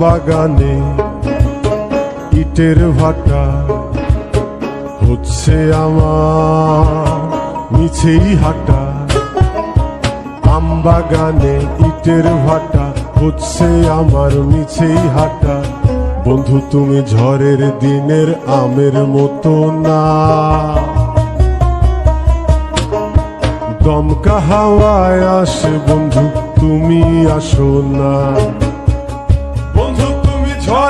বাগানে ইটের ভাটা হচ্ছে আমার মিছেই হাঁটা। আম বাগানে ইটের ভাটা হচ্ছে আমার মিছেই হাঁটা। বন্ধু, তুমি ঝড়ের দিনের আমের মতো না। দমকা হাওয়ায় আসে বন্ধু, তুমি আসো না।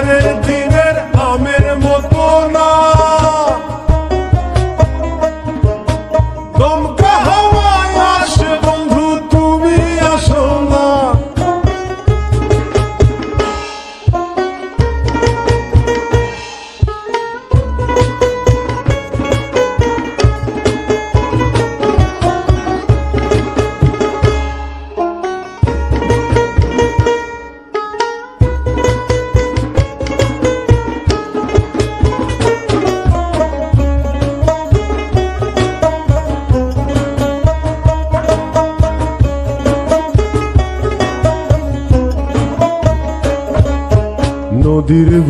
তুমি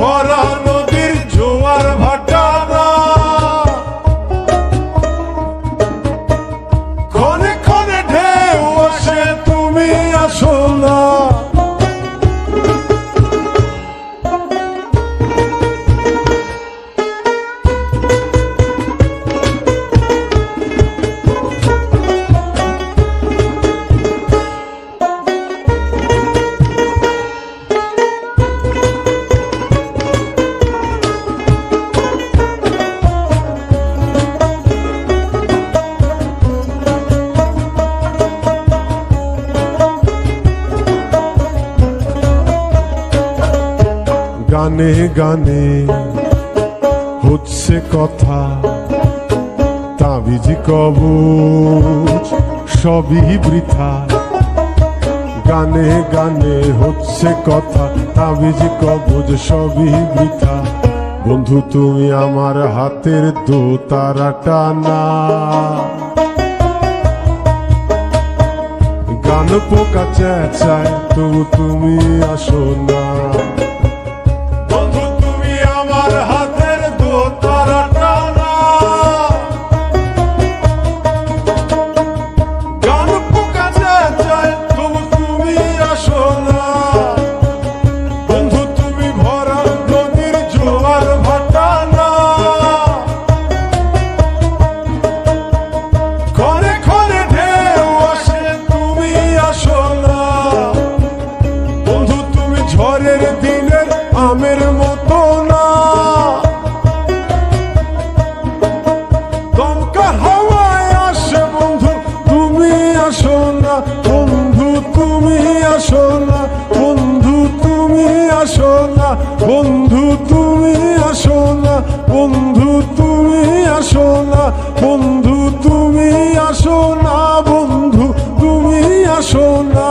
ভরা গানে গানে হচ্ছে কথা, তাবিজি কবচ সবই বৃথা। গানে গানে হচ্ছে কথা, তাবিজি কবচ সবই বৃথা। বন্ধু, তুমি আমার হাতের দো তারাটা না গান পোকা চেঁচায়, তবু তুমি আসো না। আসো বন্ধু তুমি আসোনা, বন্ধু তুমি আসোনা, বন্ধু তুমি আসোনা, বন্ধু তুমি আসো না বন্ধু তুমি আসোনা।